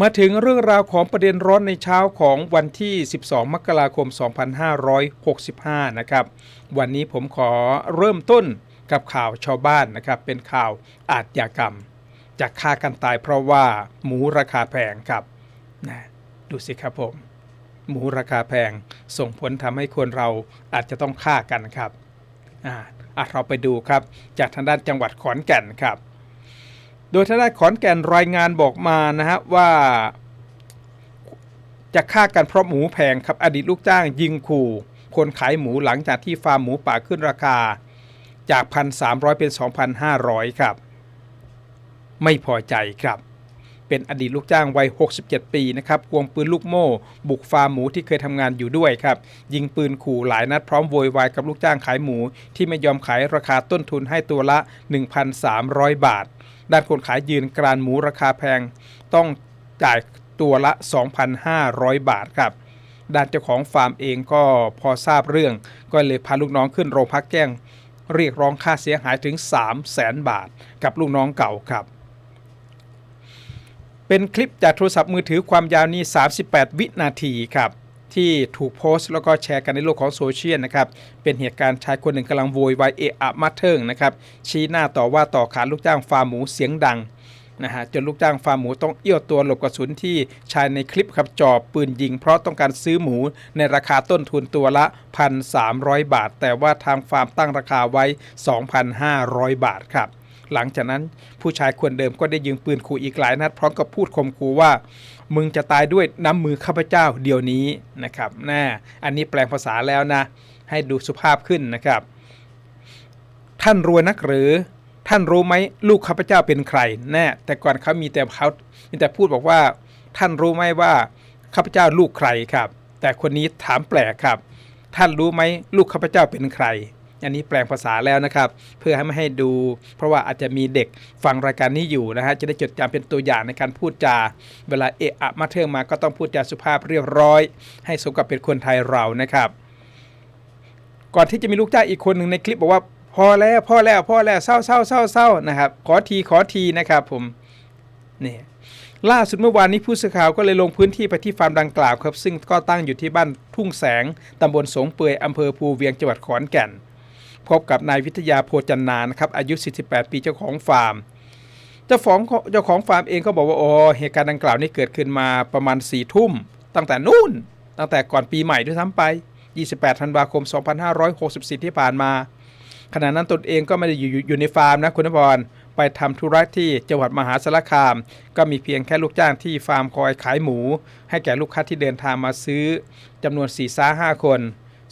มาถึงเรื่องราวของประเด็นร้อนในเช้าของวันที่ 12 มกราคม 2565 นะครับ วันนี้ผมขอเริ่มต้นกับข่าวชาวบ้านนะครับ เป็นข่าวอาชญากรรมจะฆ่ากันตายเพราะว่าหมูราคาแพงครับนะดูสิครับผม หมูราคาแพงส่งผลทำให้คนเราอาจจะต้องฆ่ากันครับอ่าอะเราไปดูครับ จากทางด้านจังหวัดขอนแก่นครับ โดยทางด้านขอนแก่นรายงานบอกมานะฮะว่า จะฆ่ากันเพราะหมูแพงครับอดีตลูกจ้างยิงขู่ คนขายหมูหลังจากที่ฟาร์มหมูป่าขึ้นราคา จาก 1,300 เป็น 2,500 ครับ ไม่พอใจครับ เป็นอดีตลูกจ้างวัย 67 ปีนะครับควงปืนลูกโม่ บุกฟาร์มหมูที่เคยทำงานอยู่ด้วยครับ ยิงปืนขู่หลายนัดพร้อมโวยวายกับลูกจ้างขายหมู ที่ไม่ยอมขายราคาต้นทุนให้ตัวละ 1,300 บาท ด้านคนขายยืนกรานหมูราคาแพง ต้องจ่ายตัวละ 2,500 บาทครับด้านเจ้าของฟาร์มเองก็พอทราบเรื่อง ก็เลยพาลูกน้องขึ้นโรงพักแจ้ง เรียกร้องค่าเสียหายถึง 3 0 0แสนบาท กับลูกน้องเก่าครับ เป็นคลิปจากโทรศัพท์มือถือความยาวนี้ 38 วินาทีครับ ที่ถูกโพสต์แล้วก็แชร์กันในโลกของโซเชียลนะครับ เป็นเหตุการณ์ชายคนหนึ่งกำลังโวยวายเอะอะมาเทิงนะครับ ชี้หน้าต่อว่าต่อขานลูกจ้างฟาร์มหมูเสียงดังนะฮะจนลูกจ้างฟาร์มหมูต้องเอี้ยวตัวหลบกระสุนที่ชายในคลิปครับจ่อปืนยิง เพราะต้องการซื้อหมูในราคาต้นทุนตัวละ 1,300 บาท แต่ว่าทางฟาร์มตั้งราคาไว้ 2,500 บาทครับ หลังจากนั้นผู้ชายคนเดิมก็ได้ยิงปืนขู่อีกหลายนัดพร้อมกับพูดข่มขู่ว่า มึงจะตายด้วยน้ำมือข้าพเจ้าเดี๋ยวนี้นะครับน่อันนี้แปลงภาษาแล้วนะ ให้ดูสุภาพขึ้นนะครับ ท่านรวยนักหรือ ท่านรู้ไหมลูกข้าพเจ้าเป็นใครแน่แต่ก่อนเขามีแต่เขามีแต่พูดบอกว่า ท่านรู้ไหมว่าข้าพเจ้าลูกใครครับ แต่คนนี้ถามแปลกครับ ท่านรู้ไหมลูกข้าพเจ้าเป็นใคร อันนี้แปลงภาษาแล้วนะครับ เพื่อให้ไม่ให้ดู เพราะว่าอาจจะมีเด็กฟังรายการนี้อยู่นะฮะจะได้จดจำเป็นตัวอย่างในการพูดจา เวลาเอะอะมาเทิงมาก็ต้องพูดจาสุภาพเรียบร้อย ให้สมกับเป็นคนไทยเรานะครับ ก่อนที่จะมีลูกจ้างอีกคนหนึ่งในคลิปบอกว่า พอแล้วพอแล้วพอแล้วเศร้าเศร้าเศร้าเศร้านะครับ ขอทีขอทีนะครับผมนี่ล่าสุดเมื่อวานนี้ผู้สื่อข่าวก็เลยลงพื้นที่ไปที่ฟาร์มดังกล่าวครับ ซึ่งก็ตั้งอยู่ที่บ้านทุ่งแสง ตำบลสงเปื่อยอำเภอภูเวียงจังหวัดขอนแก่น พบกับนายวิทยาโพจันนานะครับอายุ 48 ปีเจ้าของฟาร์ม เจ้าของเจ้าของฟาร์มเองก็บอกว่าโอ้เหตุการณ์ดังกล่าวนี้เกิดขึ้นมาประมาณ4ี่ทุ่ม ตั้งแต่นู่น ตั้งแต่ก่อนปีใหม่ด้วยซ้ำไป 28 ธันวาคม 2564 ที่ผ่านมา ขณะนั้นตนเองก็ไม่ได้อยู่อยู่ในฟาร์มนะคุณพรไปทำธุระที่จังหวัดมหาสารคาม ก็มีเพียงแค่ลูกจ้างที่ฟาร์มคอยขายหมู ให้แก่ลูกค้าที่เดินทางมาซื้อจำนวน4ี่ซ้าห้าคน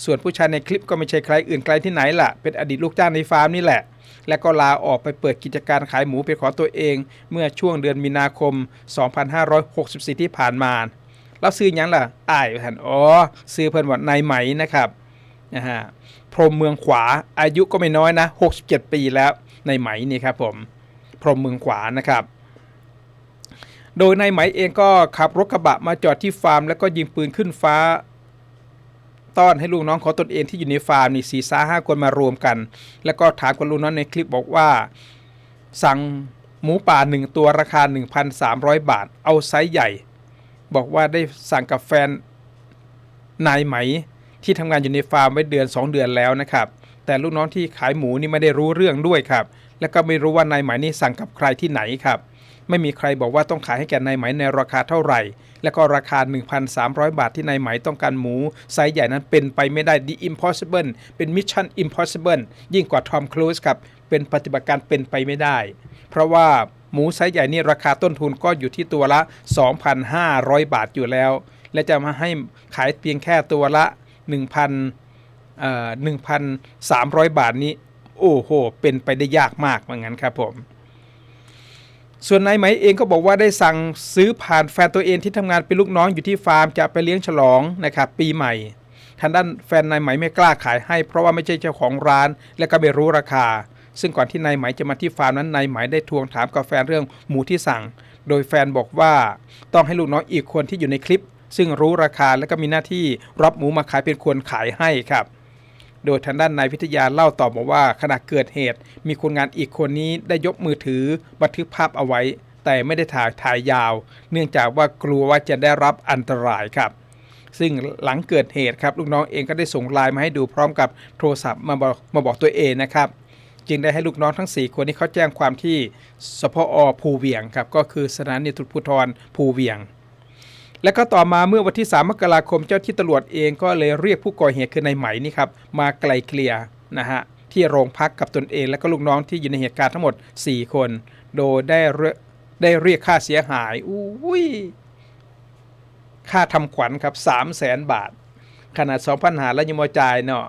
ส่วนผู้ชายในคลิปก็ไม่ใช่ใครอื่นไกลที่ไหนล่ะ เป็นอดีตลูกจ้างในฟาร์มนี่แหละ และก็ลาออกไปเปิดกิจการขายหมูเป็นของตัวเอง เมื่อช่วงเดือนมีนาคม 2564 ที่ผ่านมาแล้วซื้อหยังล่ะอ้ายท่านอ๋อซื้อเพิ่นว่านายไหมนะครับนะฮะพรหมเมืองขวาอายุก็ไม่น้อยนะ 67 ปีแล้วในไหมนี่ครับผม พรหมเมืองขวานะครับ โดยนายไหมเองก็ขับรถกระบะมาจอดที่ฟาร์ม แล้วก็ยิงปืนขึ้นฟ้า ต้อนให้ลูกน้องของตนเองที่อยู่ในฟาร์มนี่สี่ซ้าห้าคนมารวมกัน แล้วก็ถามกับลูกน้องในคลิปบอกว่า สั่งหมูป่าหนึ่งตัวราคา 1,300 บาท เอาไซส์ใหญ่ บอกว่าได้สั่งกับแฟนนายไหม ที่ทำงานอยู่ในฟาร์มไว้เดือน 2 เดือนแล้วนะครับ แต่ลูกน้องที่ขายหมูนี่ไม่ได้รู้เรื่องด้วยครับ แล้วก็ไม่รู้ว่านายไหมนี่สั่งกับใครที่ไหนครับ ไม่มีใครบอกว่าต้องขายให้แก่นายไหมในราคาเท่าไหร่ แล้วก็ราคา 1,300 บาทที่นายไหมต้องการหมูไซส์ใหญ่นั้นเป็นไปไม่ได้ The Impossible เป็น Mission Impossible ยิ่งกว่า Tom Cruise ครับเป็นปฏิบัติการเป็นไปไม่ได้ เพราะว่าหมูไซส์ใหญ่นี่ราคาต้นทุนก็อยู่ที่ตัวละ 2,500 บาทอยู่แล้ว และจะมาให้ขายเพียงแค่ตัวละ 1,000เอ่อ1,300 บาทนี้ โอ้โห เป็นไปได้ยากมากเหมือนกันครับผม ส่วนนายไหมเองก็บอกว่าได้สั่งซื้อผ่านแฟนตัวเองที่ทำงานเป็นลูกน้องอยู่ที่ฟาร์มจะไปเลี้ยงฉลองนะครับปีใหม่ ทางด้านแฟนนายไหมไม่กล้าขายให้ เพราะว่าไม่ใช่เจ้าของร้าน และก็ไม่รู้ราคา ซึ่งก่อนที่นายไหมจะมาที่ฟาร์มนั้นนายไหมได้ทวงถามกับแฟนเรื่องหมูที่สั่ง โดยแฟนบอกว่าต้องให้ลูกน้องอีกคนที่อยู่ในคลิป ซึ่งรู้ราคาและก็มีหน้าที่รับหมูมาขายเป็นคนขายให้ครับ โดยทางด้านนายวิทยาเล่าต่อบอกว่าขณะเกิดเหตุ มีคนงานอีกคนนี้ได้ยกมือถือบันทึกภาพเอาไว้ แต่ไม่ได้ถ่ายถ่ายยาว เนื่องจากว่ากลัวว่าจะได้รับอันตรายครับ ซึ่งหลังเกิดเหตุครับลูกน้องเองก็ได้ส่งไลน์มาให้ดูพร้อมกับโทรศัพท์มาบอกมาบอกตัวเองนะครับจึงได้ให้ลูกน้องทั้ง 4 คนที่เขาแจ้งความที่สพอภูเวียงครับก็คือสถานีตำรวจภูธรภูเวียง และก็ต่อมาเมื่อวันที่ 3 มกราคมเจ้าที่ตำรวจเองก็เลยเรียกผู้ก่อเหตุคือในไหมนี่ครับมาไกลเกลี่ยนะฮะที่โรงพักกับตนเอง และก็ลูกน้องที่อยู่ในเหตุการณ์ทั้งหมด 4 คน โดยได้เรียได้เรียกค่าเสียหายอุ้ยค่าทำขวัญครับ3 0 0แสนบาท ขนาด2,000หาแล้วยังมาจ่ายเนาะ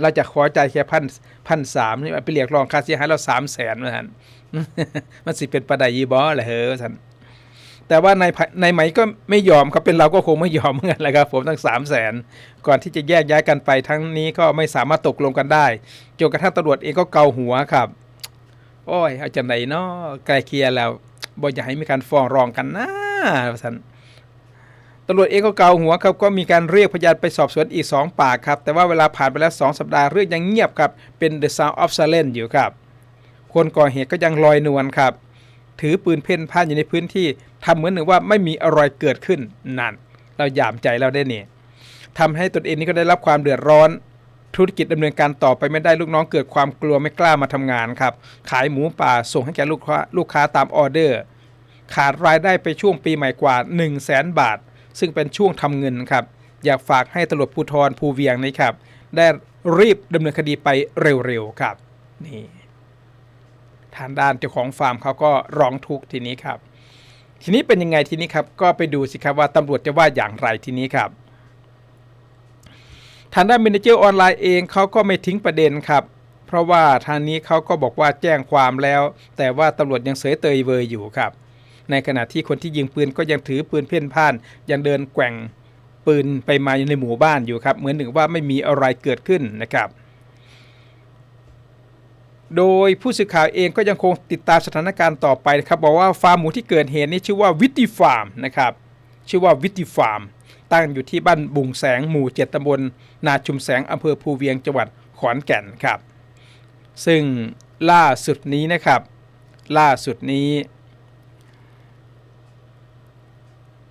เราจะขอจ่ายแค่พันพันสามนี่ไปเรียกร้องค่าเสียหายเราสามแสนมาท่านมันสิเป็นประดายีบอแหละเฮ้อท่าน แต่ว่าในในไหมก็ไม่ยอมครับเป็นเราก็คงไม่ยอมเหมือนกันแหละครับผมทั้ง3 0 0แสนก่อนที่จะแยกย้ายกันไปทั้งนี้ก็ไม่สามารถตกลงกันได้จนกระทั่งตำรวจเองก็เกาหัวครับ โอ้ยเอาจังไหนเนาะไกลเกลียแล้วบ่อยากให้มีการฟ้องร้องกันนะท่านตำรวจเองก็เกาหัวครับก็มีการเรียกพยานไปสอบสวนอีก 2 ปากครับ แต่ว่าเวลาผ่านไปแล้ว 2 สัปดาห์เรื่องยังเงียบครับเป็น The Sound of Silence อยู่ครับ คนก่อเหตุก็ยังลอยนวลครับ ถือปืนเพ่นพ่านอยู่ในพื้นที่ ทำเหมือนหนึ่งว่าไม่มีอะไรเกิดขึ้นนั่นเราหยามใจเราได้เนี่ยทำให้ตนเองนี่ก็ได้รับความเดือดร้อนธุรกิจดำเนินการต่อไปไม่ได้ลูกน้องเกิดความกลัวไม่กล้ามาทำงานครับ ขายหมูป่าส่งให้แก่ลูกค้าลูกค้าตามออเดอร์ ขาดรายได้ไปช่วงปีใหม่กว่า 1 0 0 0 0แสนบาท ซึ่งเป็นช่วงทำเงินครับ อยากฝากให้ตำรวจภูธรภูเวียงนี้ครับ ได้รีบดำเนินคดีไปเร็วๆครับนี่ทางด้านเจ้าของฟาร์มเขาก็ร้องทุกข์ทีนี้ครับ ทีนี้เป็นยังไงทีนี้ครับก็ไปดูสิครับว่าตำรวจจะว่าอย่างไรทีนี้ครับทางด้านเมนเจอร์ออนไลน์เองเขาก็ไม่ทิ้งประเด็นครับ เพราะว่าทางนี้เขาก็บอกว่าแจ้งความแล้ว แต่ว่าตำรวจยังเสยเตยเวยอยู่ครับ ในขณะที่คนที่ยิงปืนก็ยังถือปืนเพ่นพ่าน ยังเดินแกว่งปืนไปมาอยู่ในหมู่บ้านอยู่ครับ เหมือนหนึ่งว่าไม่มีอะไรเกิดขึ้นนะครับ โดยผู้สื่อข่าวเองก็ยังคงติดตามสถานการณ์ต่อไปนะครับบอกว่าฟาร์มหมูที่เกิดเหตุนี้ชื่อว่าวิตติฟาร์มนะครับชื่อว่าวิตติฟาร์ม ตั้งอยู่ที่บ้านบุงแสงหมู่เจ็ดตำบลนาชุมแสงอำเภอภูเวียงจังหวัดขอนแก่นครับ ซึ่งล่าสุดนี้นะครับ ล่าสุดนี้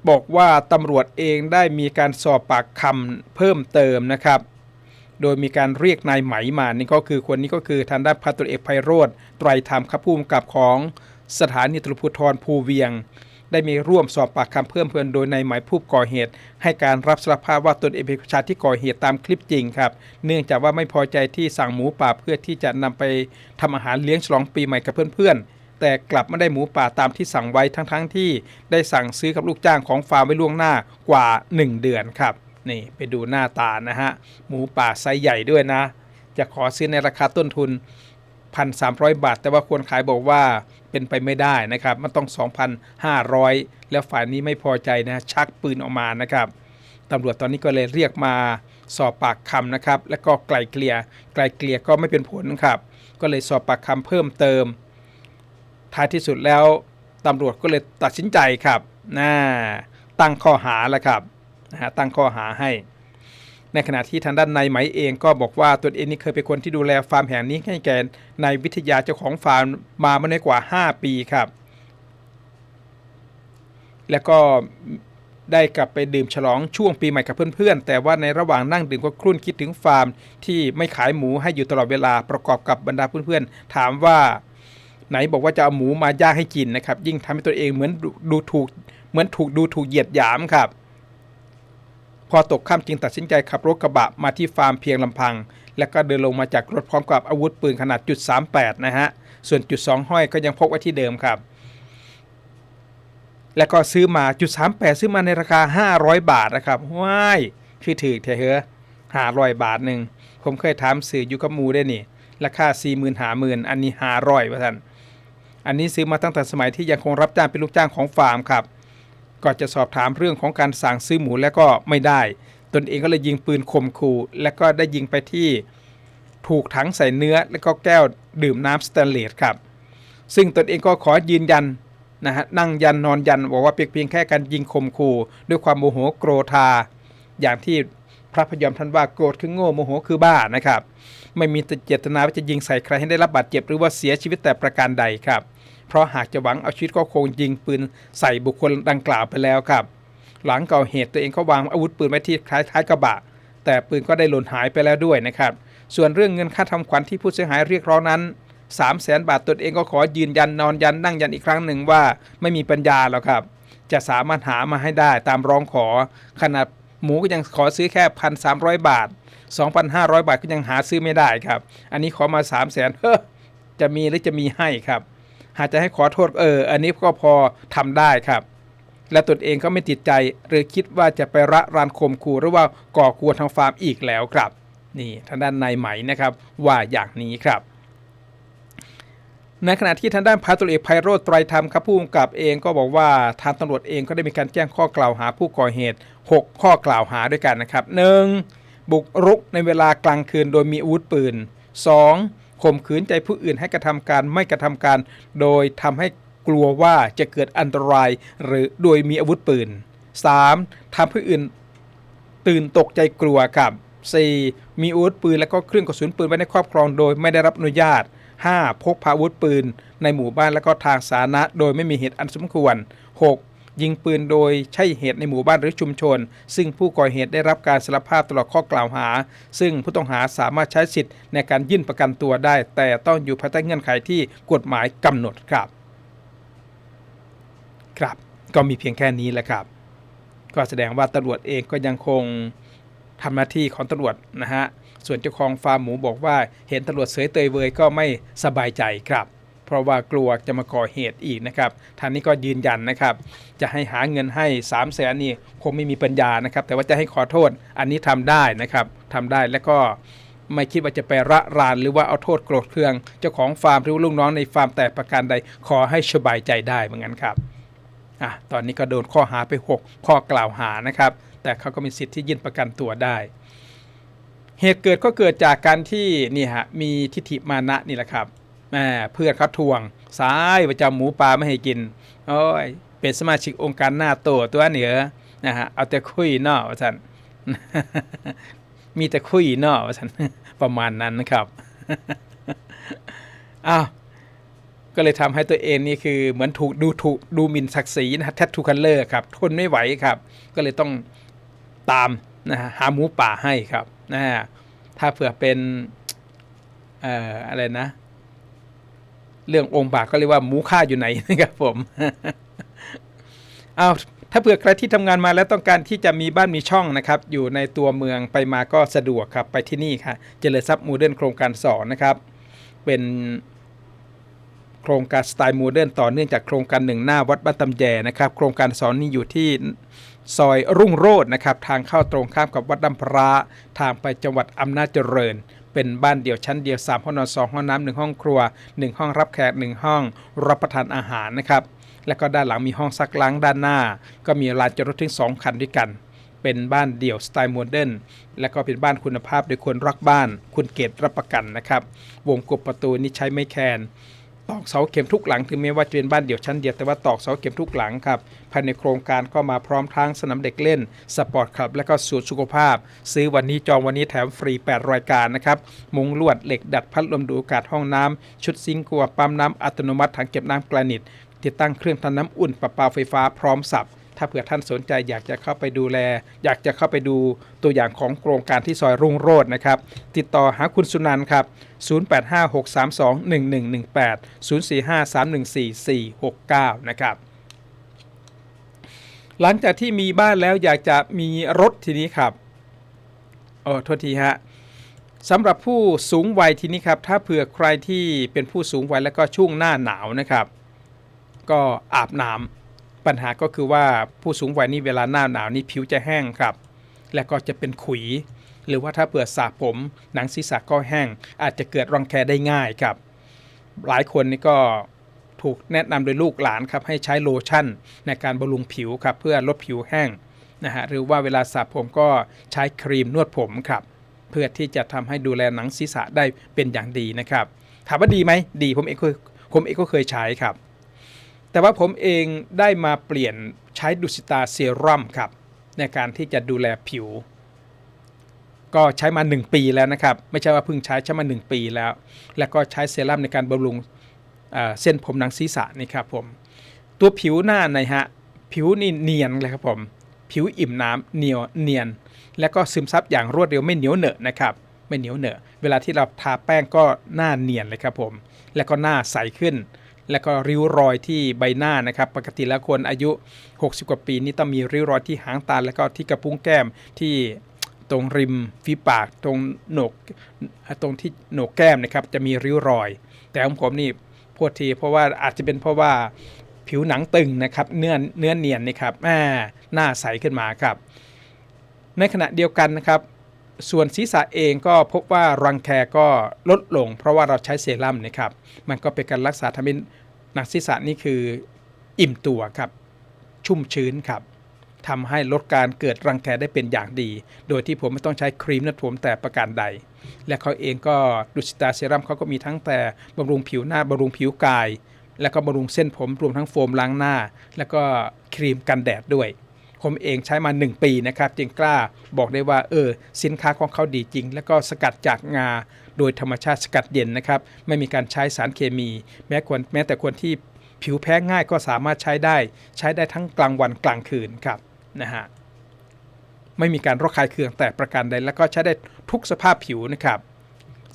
บอกว่าตำรวจเองได้มีการสอบปากคำเพิ่มเติมนะครับ โดยมีการเรียกนายไหมมานี่ก็คือคนนี้ก็คือทางด้านพันตรวจเอกไพโรธไตรธรรมครับผู้กำกับของสถานีตำรวจภูธรภูเวียง ได้มีร่วมสอบปากคำเพิ่มเพิ่มโดยนายไหมผู้ก่อเหตุ ให้การรับสารภาพว่าตนเองเป็นผู้ชายที่ก่อเหตุตามคลิปจริงครับ เนื่องจากว่าไม่พอใจที่สั่งหมูป่าเพื่อที่จะนำไปทำอาหารเลี้ยงฉลองปีใหม่กับเพื่อนๆ แต่กลับไม่ได้หมูป่าตามที่สั่งไว้ทั้งๆที่ได้สั่งซื้อกับลูกจ้างของฟาร์มไว้ล่วงหน้ากว่า 1 เดือนครับ นี่ไปดูหน้าตานะฮะ หมูป่าไซส์ใหญ่ด้วยนะ จะขอซื้อในราคาต้นทุน 1,300 บาท แต่ว่าคนขายบอกว่าเป็นไปไม่ได้นะครับ มันต้อง 2,500 แล้วฝ่ายนี้ไม่พอใจนะชักปืนออกมานะครับตำรวจตอนนี้ก็เลยเรียกมาสอบปากคำนะครับ แล้วก็ไกลเกลี่ยไกลเกลี่ยก็ไม่เป็นผลครับ ก็เลยสอบปากคำเพิ่มเติม ท้ายที่สุดแล้วตำรวจก็เลยตัดสินใจครับนะตั้งข้อหาแล้วครับ นะฮะตั้งข้อหาให้ ในขณะที่ทางด้านนายไหมเองก็บอกว่าตนเองนี่เคยเป็นคนที่ดูแลฟาร์มแห่งนี้ให้แก่นายวิทยาเจ้าของฟาร์มมามาในกว่า 5 ปีครับ แล้วก็ได้กลับไปดื่มฉลองช่วงปีใหม่กับเพื่อนๆ แต่ว่าในระหว่างนั่งดื่มก็ครุ่นคิดถึงฟาร์ม ที่ไม่ขายหมูให้อยู่ตลอดเวลาประกอบกับบรรดาเพื่อนๆ ถามว่า ไหนบอกว่าจะเอาหมูมาย่างให้กินนะครับ ยิ่งทำให้ตัวเองเหมือนดูถูกเหมือนถูกดูถูกเหยียดหยามครับ พอตกค่ำจึงตัดสินใจขับรถกระบะมาที่ฟาร์มเพียงลำพัง แล้วก็เดินลงมาจากรถพร้อมกับอาวุธปืนขนาดจุด38นะฮะ ส่วนจุด2ห้อยก็ยังพกไว้ที่เดิมครับ แล้วก็ซื้อมาจุด38ซื้อมาในราคา 500 บาทนะครับว้ายคือถือเถอะเฮ้อ500บาทหนึ่งผมเคยถามสื่ออยู่กับหมูได้นี่ราคา4 0 0 0 0 5 0 0 0อันนี้500ว่าท่านอันนี้ซื้อมาตั้งแต่สมัยที่ยังคงรับจ้างเป็นลูกจ้างของฟาร์มครับ ก่อนจะสอบถามเรื่องของการสั่งซื้อหมูแล้วก็ไม่ได้ ตนเองก็เลยยิงปืนข่มขู่และก็ได้ยิงไปที่ถูกถังใส่เนื้อและก็แก้วดื่มน้ำสแตนเลสครับ ซึ่งตนเองก็ขอยืนยันนะฮะนั่งยันนอนยันบอกว่าเพียงแค่การยิงข่มขู่ด้วยความโมโหโกรธา อย่างที่พระพยอมท่านว่าโกรธคือโง่โมโหคือบ้านะครับ ไม่มีเจตนาว่าจะยิงใส่ใครให้ได้รับบาดเจ็บหรือว่าเสียชีวิตแต่ประการใดครับ เพราะหากจะหวังเอาชีวิตก็คงยิงปืนใส่บุคคลดังกล่าวไปแล้วครับ หลังก่อเหตุตัวเองก็วางอาวุธปืนไว้ที่ท้ายท้ายกระบะ แต่ปืนก็ได้หล่นหายไปแล้วด้วยนะครับ ส่วนเรื่องเงินค่าทำขวัญที่ผู้เสียหายเรียกร้องนั้น3 0 0แสนบาทตนเองก็ขอยืนยันนอนยันนั่งยันอีกครั้งหนึ่งว่าไม่มีปัญญาแล้วครับ จะสามารถหามาให้ได้ตามร้องขอ ขนาดหมูก็ยังขอซื้อแค่พันสามบาท 2,500 บาทก็ยังหาซื้อไม่ได้ครับ อันนี้ขอมา 3 0 0แสนเฮ้อจะมีหรือจะมีให้ครับ หากจะให้ขอโทษเออ อันนี้ก็พอทำได้ครับ และตนเองก็ไม่ติดใจ หรือคิดว่าจะไประรานข่มขู่หรือว่าก่อกวนทางฟาร์มอีกแล้วครับ นี่ทางด้านนายไหมนะครับ ว่าอย่างนี้ครับในขณะที่ทางด้านพันตำรวจเอกไพโรธไตรธรรมครับผู้กำกับเองก็บอกว่าทางตำรวจเองก็ได้มีการแจ้งข้อกล่าวหาผู้ก่อเหตุ 6 ข้อกล่าวหาด้วยกันนะครับ 1. บุกรุกในเวลากลางคืนโดยมีอาวุธปืน 2. ข่มขืนใจผู้อื่นให้กระทำการไม่กระทำการ โดยทำให้กลัวว่าจะเกิดอันตราย หรือโดยมีอาวุธปืน 3. ทำผู้อื่นตื่นตกใจกลัวครับ 4. มีอาวุธปืนและก็เครื่องกระสุนปืนไว้ในครอบครองโดยไม่ได้รับอนุญาต 5. พกพาอาวุธปืน ในหมู่บ้านและก็ทางสาธารณะ โดยไม่มีเหตุอันสมควร 6. ยิงปืนโดยใช่เหตุในหมู่บ้านหรือชุมชน ซึ่งผู้ก่อเหตุได้รับการสารภาพตลอดข้อกล่าวหา ซึ่งผู้ต้องหาสามารถใช้สิทธิ์ในการยื่นประกันตัวได้ แต่ต้องอยู่ภายใต้เงื่อนไขที่กฎหมายกำหนดครับ ครับ ก็มีเพียงแค่นี้แหละครับ ก็แสดงว่าตำรวจเองก็ยังคงทำหน้าที่ของตำรวจนะฮะส่วนเจ้าของฟาร์มหมูบอกว่า เห็นตำรวจเสยเตยเวยก็ไม่สบายใจครับ เพราะว่ากลัวจะมาก่อเหตุอีกนะครับทางนี้ก็ยืนยันนะครับ จะให้หาเงินให้ 3 0 0แสนนี่คงไม่มีปัญญานะครับ แต่ว่าจะให้ขอโทษอันนี้ทำได้นะครับทำได้แล้วก็ไม่คิดว่าจะไประรานหรือว่าเอาโทษโกรธเคือง เจ้าของฟาร์มหรือลูกน้องในฟาร์มแต่ประการใดขอให้สบายใจได้เหมือนกันครับอะตอนนี้ก็โดนข้อหาไป 6 ข้อกล่าวหานะครับ แต่เขาก็มีสิทธิ์ที่ยื่นประกันตัวได้ เหตุเกิดก็เกิดจากการที่นี่ฮะมีทิฏฐิมานะนี่แหละครับ แหมเพื่อนเขาทวงสายประจำหมูปลาไม่ให้กินโอ้ยเป็นสมาชิกองค์การหน้าโตตัวเหนือนะฮะเอาแต่คุยนอกว่าท่านมีแต่คุยนอกว่าท่านประมาณนั้นนะครับอ้าวก็เลยทำให้ตัวเองนี่คือเหมือนถูกดูถูกดูหมิ่นศักดิ์ศรีนะฮะแททูคันเลอร์ครับทนไม่ไหวครับ ก็เลยต้องตามนะฮะหาหมูป่าให้ครับนะฮะถ้าเผื่อเป็นเอ่ออะไรนะ เรื่ององค์บากก็เรียกว่าหมูฆ่าอยู่ไหนนะครับผมเอาถ้าเผื่อใครที่ทำงานมาแล้วต้องการที่จะมีบ้านมีช่องนะครับ อยู่ในตัวเมืองไปมาก็สะดวกครับไปที่นี่ค่ะ เจริญทรัพย์โมเดิร์นโครงการสอนนะครับ เป็นโครงการสไตล์โมเดิร์นต่อเนื่องจากโครงการหนึ่งหน้าวัดบ้านตำแยนะครับ โครงการสอนนี้อยู่ที่ซอยรุ่งโรจน์นะครับ ทางเข้าตรงข้ามกับวัดดำพระทางไปจังหวัดอำนาจเจริญ เป็นบ้านเดี่ยวชั้นเดียว3ห้องนอน2ห้องน้ำหนึ่งห้องครัว 1 ห้องรับแขก 1 ห้อง รับประทานอาหารนะครับ แล้วก็ด้านหลังมีห้องซักล้างด้านหน้า ก็มีลานจอดรถถึง 2 คันด้วยกัน เป็นบ้านเดี่ยวสไตล์โมเดิร์นและก็เป็นบ้านคุณภาพโดยคนรักบ้าน คุณเกตรับประกันนะครับ วงกบประตูนี้ใช้ไม่แคน ตอกเสาเข็มทุกหลังถึงแม้ว่าจะเป็นบ้านเดี่ยวชั้นเดียวแต่ว่าตอกเสาเข็มทุกหลังครับภายในโครงการก็มาพร้อมทั้งสนามเด็กเล่นสปอร์ตคลับและก็สูตรสุขภาพ ซื้อวันนี้จองวันนี้แถมฟรี 8 รายการนะครับมุงลวดเหล็กดัดพัดลมดูดอากาศห้องน้ำชุดซิงค์กัวปั๊มน้ำอัตโนมัติถังเก็บน้ำกรานิตติดตั้งเครื่องทำน้ำอุ่นประปาไฟฟ้าพร้อมสับ ถ้าเผื่อท่านสนใจอยากจะเข้าไปดูแล อยากจะเข้าไปดูตัวอย่างของโครงการที่ซอยรุ่งโรจน์นะครับ ติดต่อหาคุณสุนันท์ครับ 0856321118 0453144469 นะครับหลังจากที่มีบ้านแล้วอยากจะมีรถทีนี้ครับโอ้โทษทีฮะสำหรับผู้สูงวัยทีนี้ครับ ถ้าเผื่อใครที่เป็นผู้สูงวัยแล้วก็ช่วงหน้าหนาวนะครับ ก็อาบน้ำ ปัญหาก็คือว่าผู้สูงวัยนี่เวลาหน้าหนาวนี่ผิวจะแห้งครับ และก็จะเป็นขุย หรือว่าถ้าเผื่อสระผม หนังศีรษะก็แห้ง อาจจะเกิดรังแคได้ง่ายครับ หลายคนนี่ก็ถูกแนะนำโดยลูกหลานครับให้ใช้โลชั่นในการบำรุงผิวครับเพื่อลดผิวแห้งนะฮะหรือว่าเวลาสระผมก็ใช้ครีมนวดผมครับ เพื่อที่จะทำให้ดูแลหนังศีรษะได้เป็นอย่างดีนะครับ ถามว่าดีไหมดีผมเองก็ผมเองก็เคยใช้ครับ แต่ว่าผมเองได้มาเปลี่ยนใช้ดุสิตาเซรั่มครับ ในการที่จะดูแลผิว ก็ใช้มา 1 ปีแล้วนะครับ ไม่ใช่ว่าเพิ่งใช้ใช้มา 1 ปีแล้ว แล้วก็ใช้เซรั่มในการบำรุงเส้นผมหนังศีรษะนี่ครับผม ตัวผิวหน้านะฮะ ผิวนี่เนียนเลยครับผม ผิวอิ่มน้ำเหนียวเนียน และก็ซึมซับอย่างรวดเร็วไม่เหนียวเหนอะนะครับไม่เหนียวเหนอะ เวลาที่เราทาแป้งก็หน้าเนียนเลยครับผม แล้วก็หน้าใสขึ้น แล้วก็ริ้วรอยที่ใบหน้านะครับ ปกติแล้วคนอายุ 60 กว่าปีนี่ต้องมีริ้วรอยที่หางตาแล้วก็ที่กระพุ้งแก้มที่ตรงริมฝีปากตรงโหนกตรงที่โหนกแก้มนะครับ จะมีริ้วรอย แต่ของผมนี่พวดทีเพราะว่าอาจจะเป็นเพราะว่าผิวหนังตึงนะครับ เนื้อเนื้อเนียนนี่ครับอ่าหน้าใสขึ้นมาครับ ในขณะเดียวกันนะครับ ส่วนศีรษะเองก็พบว่ารังแคก็ลดลง เพราะว่าเราใช้เซรั่มนะครับ มันก็เป็นการรักษาทำให้ หนังศีรษะนี่คืออิ่มตัวครับ ชุ่มชื้นครับทำให้ลดการเกิดรังแคได้เป็นอย่างดี โดยที่ผมไม่ต้องใช้ครีมนวดผมแต่ประการใด และเขาเองก็ดุสิตาเซรั่มเขาก็มีทั้งแต่บำรุงผิวหน้าบำรุงผิวกาย แล้วก็บำรุงเส้นผมรวมทั้งโฟมล้างหน้า แล้วก็ครีมกันแดดด้วยผมเองใช้มา 1 ปีนะครับ จึงกล้าบอกได้ว่าเออสินค้าของเขาดีจริง แล้วก็สกัดจากงา โดยธรรมชาติสกัดเย็นนะครับ ไม่มีการใช้สารเคมี แม้คนแม้แต่คนที่ผิวแพ้ง่ายก็สามารถใช้ได้ ใช้ได้ทั้งกลางวันกลางคืนครับนะฮะไม่มีการระคายเคืองแต่ประการใดแล้วก็ใช้ได้ทุกสภาพผิวนะครับ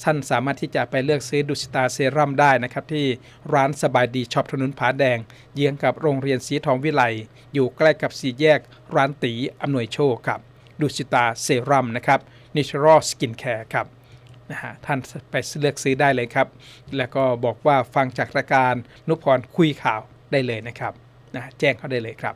ท่านสามารถที่จะไปเลือกซื้อดุสิตาเซรั่มได้นะครับ ที่ร้านสบายดีช็อปถนนผาแดง เยื้องกับโรงเรียนสีทองวิไลอยู่ใกล้กับสี่แยกร้านตีอำนวยโชคครับดุสิตาเซรั่มนะครับ Natural Skin Care ครับ นะฮะท่านไปเลือกซื้อได้เลยครับ แล้วก็บอกว่าฟังจากรายการนุพรคุยข่าวได้เลยนะครับนะแจ้งเขาได้เลยครับ